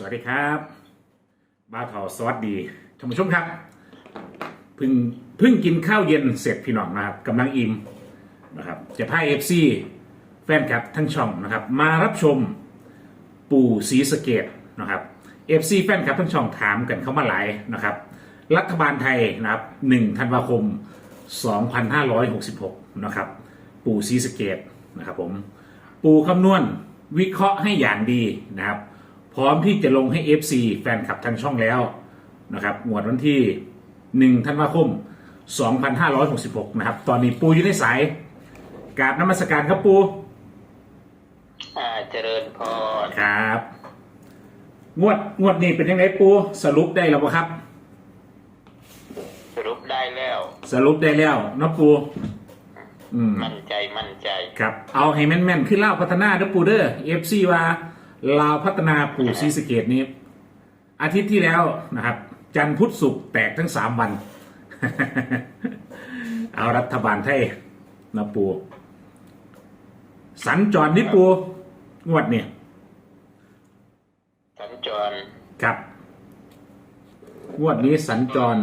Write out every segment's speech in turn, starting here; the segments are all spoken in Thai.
สวัสดีครับบ้าวเถาสวัสดีท่านผู้ชมครับเพิ่งเพิ่งกินข้าวเย็นเสร็จพี่น้องนะครับกำลังอิ่มนะครับจะพาเอฟซีแฟนคลับทั้งช่องนะครับ มารับชมปู่ศรีสเกดนะครับเอฟซีแฟนคลับทั้งช่องถามกันเข้ามาหลายนะครับ รัฐบาลไทยนะครับ1ธันวาคม 2566 นะครับ ปู่ศรีสเกดนะครับผมปู่คำนวณวิเคราะห์ให้อย่างดีนะครับ พร้อมที่จะลงให้ FC แฟนคลับทางช่องแล้วนะครับงวดวันที่ 1 ธันวาคม 2566 นะครับ ตอนนี้ปูอยู่ในสายกราบน้ำมัสการครับปูอ่าเจริญพรครับ งวดงวดนี้เป็นยังไงปูสรุปได้แล้วบ่ครับ สรุปได้แล้ว สรุปได้แล้วเนาะปู อืม มั่นใจมั่นใจ ครับ เอาให้แม่นๆ ขึ้นเล่าวพัฒนาเด้อปูเด้อเอฟซีว่า ลาวพัฒนาปู่ซีสะเกตนี้ อาทิตย์ที่แล้วนะครับ จันทร์พุธศุกร์แตกทั้งสามวัน เอารัฐบาลไทยนะปูสัญจรนี่ปูงวดเนี่ยสัญจรครับงวดนี้สัญจร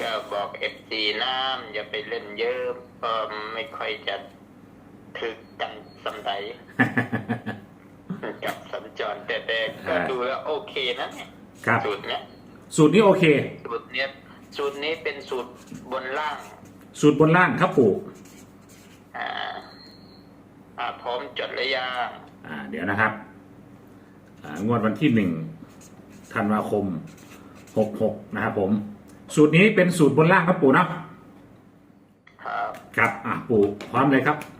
ก็บอกเอฟซีน้ำอย่าไปเล่นเยอะเพราะไม่ค่อยจะ ถึกกันสำใดกับสัญจรแต่แต่ก็ดูแล้วโอเคนะเนี่ยครับ สูตรเนี้ยสูตรนี้โอเค สูตรเนี้ยสูตรนี้เป็นสูตรบนล่าง สูตรบนล่างครับปู่อ่าอ่าพร้อมจดระยางอ่า เดี๋ยวนะครับ อ่างวดวันที่หนึ่งธันวาคมหกหกนะครับผม สูตรนี้เป็นสูตรบนล่างครับปู่เนาะครับ ครับ อะปู่พร้อมเลยครับอ่า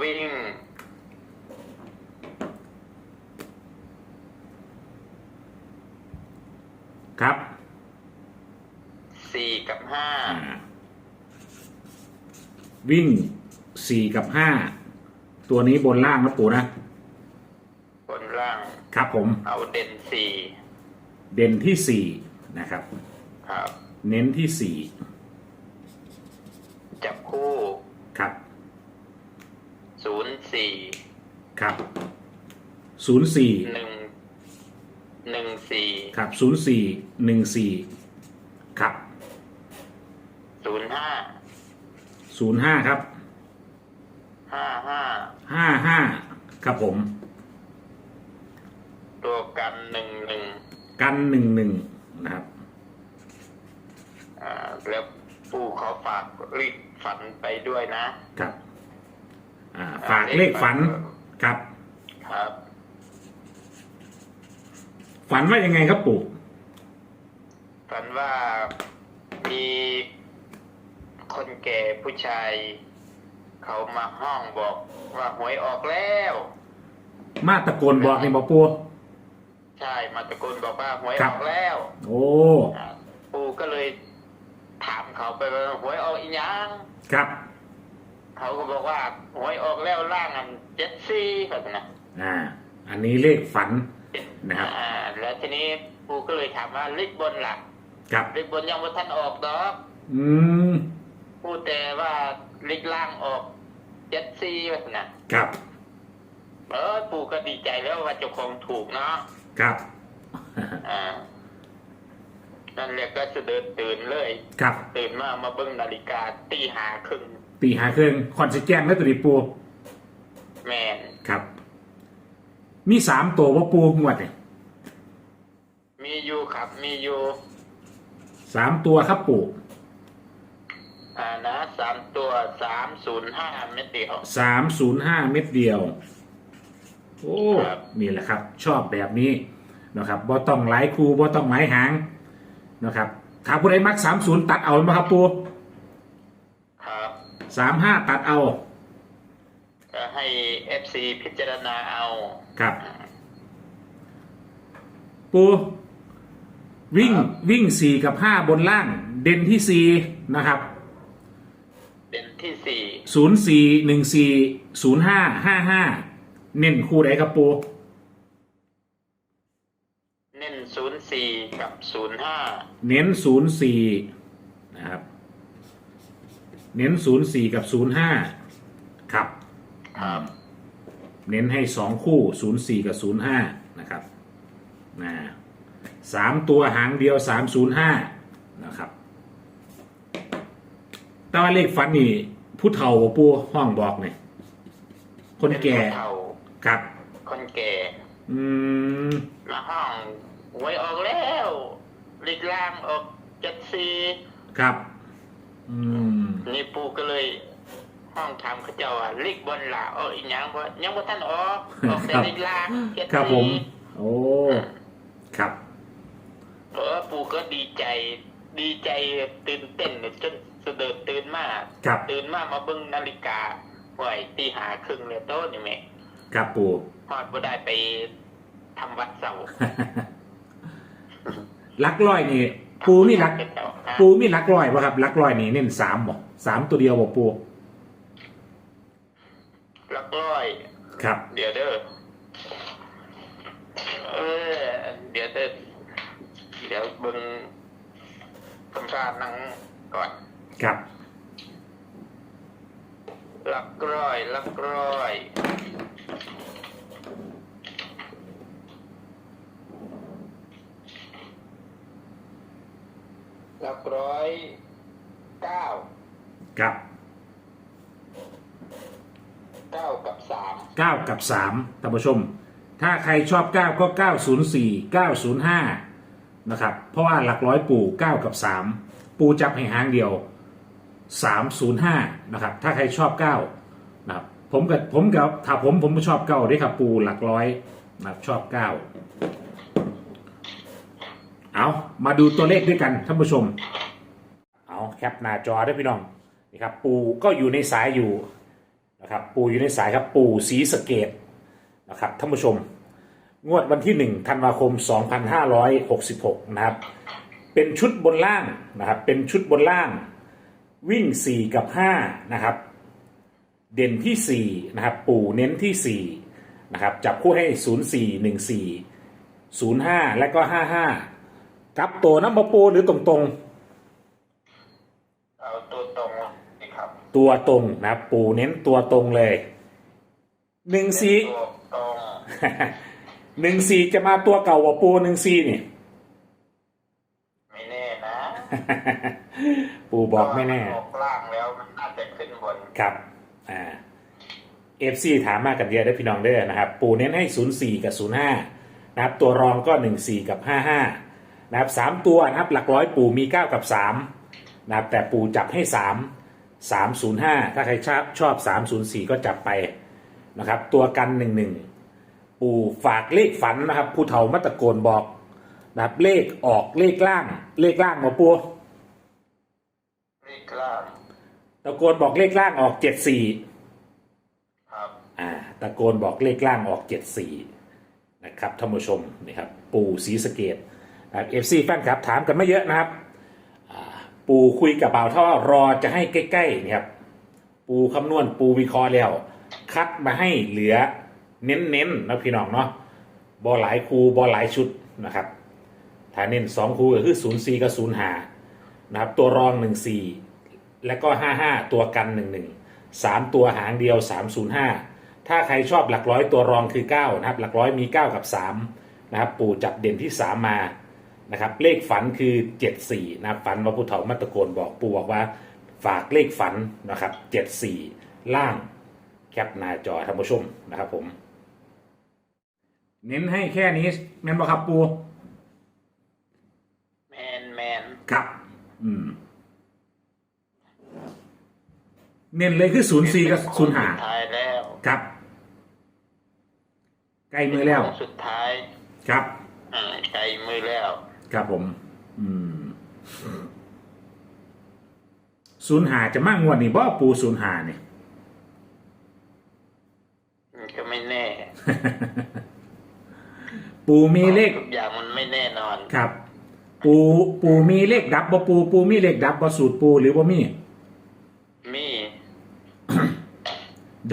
วิ่ง ครับสี่กับห้าอ่าวิ่งสี่กับห้าตัวนี้บนล่างนะปู่นะ บนล่างครับผม เอาเด่นสี่เด่นที่สี่นะครับ ครับ เน้นที่สี่ จับคู่ ครับ ศูนย์สี่ ครับศูนย์สี่หนึ่งหนึ่งสี่ครับศูนย์สี่หนึ่งสี่ครับศูนย์ห้าศูนย์ห้าครับห้าห้าห้าห้าครับผม ตัวกันหนึ่งหนึ่งกันหนึ่งหนึ่งนะครับอ่าแล้วผู้ขอฝากรีบฝันไปด้วยนะครับ อ่า ฝากเลขฝัน ครับ ครับ ฝันว่ายังไงครับปู่ฝันว่ามีคนแก่ผู้ชาย เขามาห้องบอกว่าหวยออกแล้ว มาตะโกนบอกในบอกปู่ใช่มาตะโกนบอกว่าหวยครัอบอกแล้วโอ้อ่าปู่ก็เลยถามเขาไปว่าหวยออกอีหยังครับ เขาก็บอกว่าหวยออกแล้วล่างอันเจ็ดซี่แบบนะอ่า อันนี้เลขฝันนะครับอ่าแล้วทีนี้ปู่ก็เลยถามว่าเลขบนหลักครับเลขบนยังว่าท่านออกดอกอืมพูดแต่ว่าเลขล่างออกเจ็ดซี่แบบนะครับ เออปู่ก็ดีใจแล้วว่าเจ้าของถูกเนาะครับอ่านั่นแหละก็จะเดินตื่นเลย ครับ ตื่นมามาเบิ้งนาฬิกาตีหาครึ่ง ตีหาเครื่องคอนสิแจ้งแล้วตัวนี้ปูแมนครับ มีสามตัวว่าปูงวดเนี่ยมีอยู่ครับ มีอยู่สามตัวครับปูอ่านะสามตัวสามศูนย์ห้าเม็ดเดียวสามศูนย์ห้าเม็ดเดียว โอ้ครับนี่แหละครับ ชอบแบบนี้นะครับบ่ต้องหลายคูบ่ต้องหลายหางนะครับถ้าผู้ใดมักสามศูนย์ตัดเอาไหมครับปูครับ สามห้าตัดเอา ก็ให้เอฟซีพิจารณาเอาครับ ปูวิ่งครับวิ่งสี่กับห้าบนล่าง เด่นที่สี่นะครับเป็นที่สี่ศูนย์สี่หนึ่งสี่ศูนย์ห้าห้าห้าเน้นคู่ไหนครับปูเน้นศูนย์สี่กับศูนย์ห้าเน้นศูนย์สี่นะครับ เน้นศูนย์สี่กับศูนย์ห้าครับ ครับเน้นให้สองคู่ศูนย์สี่กับศูนย์ห้านะครับนะสามตัวหางเดียวสามศูนย์ห้านะครับ แต่ว่าเลขฟันนี่ผู้เฒ่าบ่ปูห้องบอกเนี่ยคนแก่เป็นผู้เฒ่าครับ คนแก่ อืมมาห้องหวยออกแล้วเลขล่างออกเจ็ดสี่ครับ อืมนี่ปูก็เลย ห้องถามเขาเจ้าว่าเลขบนหล่ะออกอีกอย่างว่ายังบ่ทันออกออกแต่ครับเลขล่างเจ็ดครับผสี่มโอ้ครับเออปูก็ดีใจ ดีใจตื่นเต้นจนสะเดิดตื่นมาครับตื่นมามาเบิ่งนาฬิกาหวยตีหาครึ่งเลยโต้นี่แม่ครับปูฮอดบ่ได้ไปทำวัดเสาร์ลักร้อยนี่ ปูมีลักเจ้าฮะปูมีลักร้อยป่ะครับลักร้อยนี่เน้นสามบ่สามตัวเดียวบ่ปูหลักร้อย ครับ เดี๋ยวเด้อเออเดี๋ยวเด้อเดี๋ยวเบิ่งคำสานังก่อน ครับหลักร้อยหลักร้อย หลักร้อยเก้าครับเก้ากับสามเก้ากับสามท่านผู้ชม ถ้าใครชอบเก้าก็เก้าศูนย์สี่เก้าศูนย์ห้านะครับ เพราะว่าหลักร้อยปูเก้ากับสามปูจับให้หางเดียวสามศูนย์ห้านะครับ ถ้าใครชอบเก้านะครับผมกับผมกับถ้าผมผมก็ชอบเก้าด้วยครับปูหลักร้อยนะครับชอบเก้า เอามาดูตัวเลขด้วยกันท่านผู้ชม เอาแคปหน้าจอได้พี่น้องนี่ครับ ปูก็อยู่ในสายอยู่นะครับ ปูอยู่ในสายครับปูสีสเกตนะครับท่านผู้ชม งวดวันที่1ธันวาคม 2566 นะครับ เป็นชุดบนล่างนะครับ เป็นชุดบนล่าง วิ่ง 4 กับ 5 นะครับ เด่นที่ 4 นะครับ ปู่เน้นที่ 4 นะครับ จับคู่ให้ 04 14 05 และก็ 55 กับตัวน้ำมาปูหรือตรงๆเอาตัวตรงสิครับตัวตรงนะครับปูเน้นตัวตรงเลยหนึ่งสี่ ตัวตรงหนึ่งสี่จะมาตัวเก่ากว่าปูหนึ่งสี่นี่ ไม่แน่นะปูบอกไม่แน่ออกล่างแล้วมันน่าจะขึ้นบนครับ อ่า เอฟซีถามมากันเยอะได้อพี่น้องเด้อนะครับ ปูเน้นให้ศูนย์สี่กับศูนย์ห้านะครับ ตัวรองก็หนึ่งสี่กับห้าห้า นะครับสามตัวนะครับหลักร้อยปูมีเก้ากับสามนะครับแต่ปูจับให้สามสามศูนย์ห้าถ้าใครชอบชอบสามศูนย์สี่ก็จับไปนะครับตัวกันหนึ่งหนึ่งปู่ฝากเลขฝันนะครับผู้เฒ่ามาตะโกนบอกนะครับเลขออกเลขล่างเลขล่างมาปูนี่ล่างตะโกนบอกเลขล่างออกเจ็ดสี่ครับอ่าตะโกนบอกเลขล่างออกเจ็ดสี่นะครับท่านผู้ชมนี่ครับปู่ศรีสะเกดนะครับ เอฟซีแฟนครับถามกันไม่เยอะนะครับ ปู่คุยกับบ่าวเท่ารอจะให้ใกล้ๆนี่ครับปูคำนวณปูวิเคราะห์แล้ว คัดมาให้เหลือเน้นๆนะพี่น้องเนาะบอหลายคูบอหลายชุดนะครับถ้าเน้นสองคูก็คือศูนย์สี่กับศูนย์ห้านะครับ ตัวรองหนึ่งสี่แล้วก็ห้าห้าตัวกันหนึ่งหนึ่งสามตัวหางเดียวสามศูนย์ห้าถ้าใครชอบหลักร้อยตัวรองคือเก้านะครับ หลักร้อยมีเก้ากับสามนะครับ ปู่จับเด่นที่สามมา นะครับเลขฝันคือเจ็ดสี่นะครับฝันว่าผู้เฒ่ามาตะโกนบอกปู่บอกว่าฝากเลขฝันนะครับเจ็ดสี่ล่างแคปหน้าจอท่านผู้ชมนะครับผม เน้นให้แค่นี้แม่นบ่ครับปูแมนแมนครับ อืม เน้นเลยคือศูนย์สี่กับศูนย์ห้าสุดท้ายแล้วครับ ใกล้มือแล้วโค้งสุดท้ายครับอืมใกล้มือแล้ว ครับผม อืมศูนย์หาจะมากงวดนี่บ่ปูศูนย์หาเนี่ย มันก็ไม่แน่ ปูมีเลขทุกอย่างมันไม่แน่นอน ครับ ปูปูมีเลขดับบ่ปูปูมีเลขดับบ่สูตรปูหรือบ่มี มี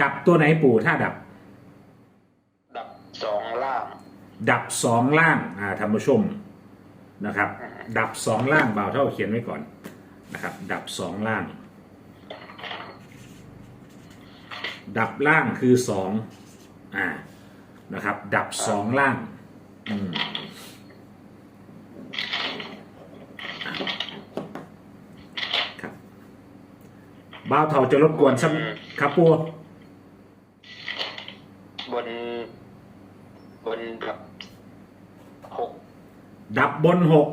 ดับตัวไหนปูถ้าดับ ดับสองล่าง ดับสองล่าง อ่าท่านผู้ชม นะครับ ดับสองล่างเบาเท่าเขียนไว้ก่อนนะครับ ดับสองล่าง ดับล่างคือสองอ่านะครับ ดับสองล่างอืมอะครับบ้าวเทาจะรบกวนสักครับปู บน บนกับหก ดับบนหก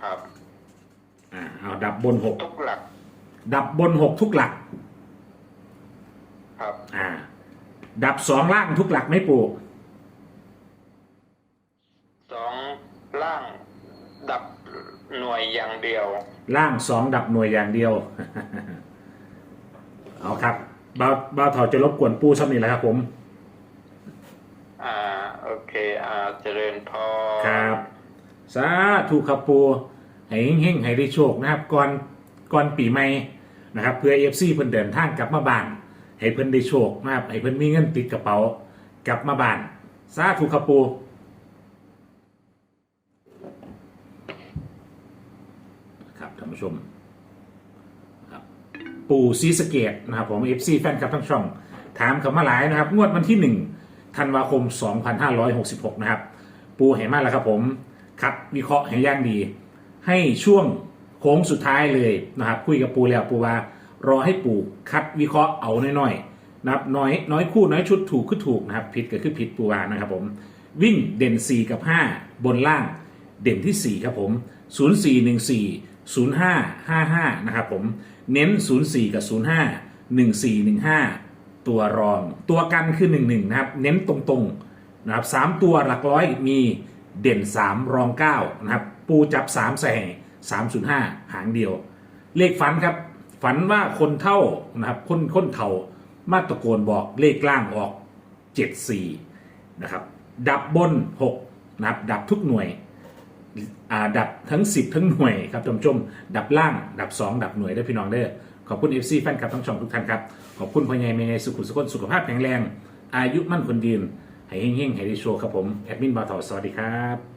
ครับ อ่าเอาดับบนหกทุกหลัก ดับบนหกทุกหลัก ครับ อ่า ดับสองล่างทุกหลักไม่ปูสองล่าง ดับหน่วยอย่างเดียว ล่างสองดับหน่วยอย่างเดียว เอาครับบ้าวบ้าวเถาจะรบกวนปูสักนิดแล้วครับผม อ่าโอ เคอ่าเจริญพรครับสาธุครับปูให้เฮงให้ได้โชคนะครับ ก่อนก่อนปีใหม่นะครับ เพื่อเอฟซีเพิ่นเดินทางกลับมาบ้าน ให้เพิ่นได้โชคนะครับให้เพิ่นมีเงินติดกระเป๋ากลับมาบ้านสาธุครับปูครับท่านผู้ชมครับปูซีสเกตนะครับผมเอฟซีแฟนคลับทั้งช่อง ถามคำมาหลายนะครับ งวดวันที่1 ธันวาคม 2566 นะครับ ปูเห็นมาแล้วครับผมคัดวิเคราะห์ให้ย่างดี ให้ช่วงโค้งสุดท้ายเลยนะครับ คุยกับปูแล้วปูว่ารอให้ปูคัดวิเคราะห์เอาน้อยๆนะครับน้อยน้อยคู่น้อยชุดถูกคือถูกนะครับผิดก็คือผิดปูว่านะครับผมวิ่งเด่น 4 กับ 5 บนล่างเด่นที่ 4 ครับผม 0414 0555 นะครับผม เน้น 04 กับ 05 1415 ตัวรอง ตัวกันคือ11นะครับ เน้นตรงๆนะครับสามตัวหลักร้อยมีเด่น 3 รอง9นะครับ ปูจับ3ใส่305 หางเดียว เลขฝันครับ ฝันว่าคนเท่านะครับคนคนเท่ามาตะโกนบอกเลขล่างออก 74 นะครับ ดับบน 6 นะครับ ดับทุกหน่วยดับทั้ง 10 ทั้งหน่วยครับท่านผู้ชม ดับล่าง ดับ 2 ดับหน่วยได้พี่น้องเด้อ ขอบคุณ FC แฟนคลับทั้งช่องทุกท่านครับ ขอบคุณพ่อใหญ่แม่ใหญ่สุขุสุขนสุขภาพแข็งแรง อายุมั่นคนยืนให้เฮงๆให้ได้โชว์ครับผม แอดมินบาทอสวัสดีครับ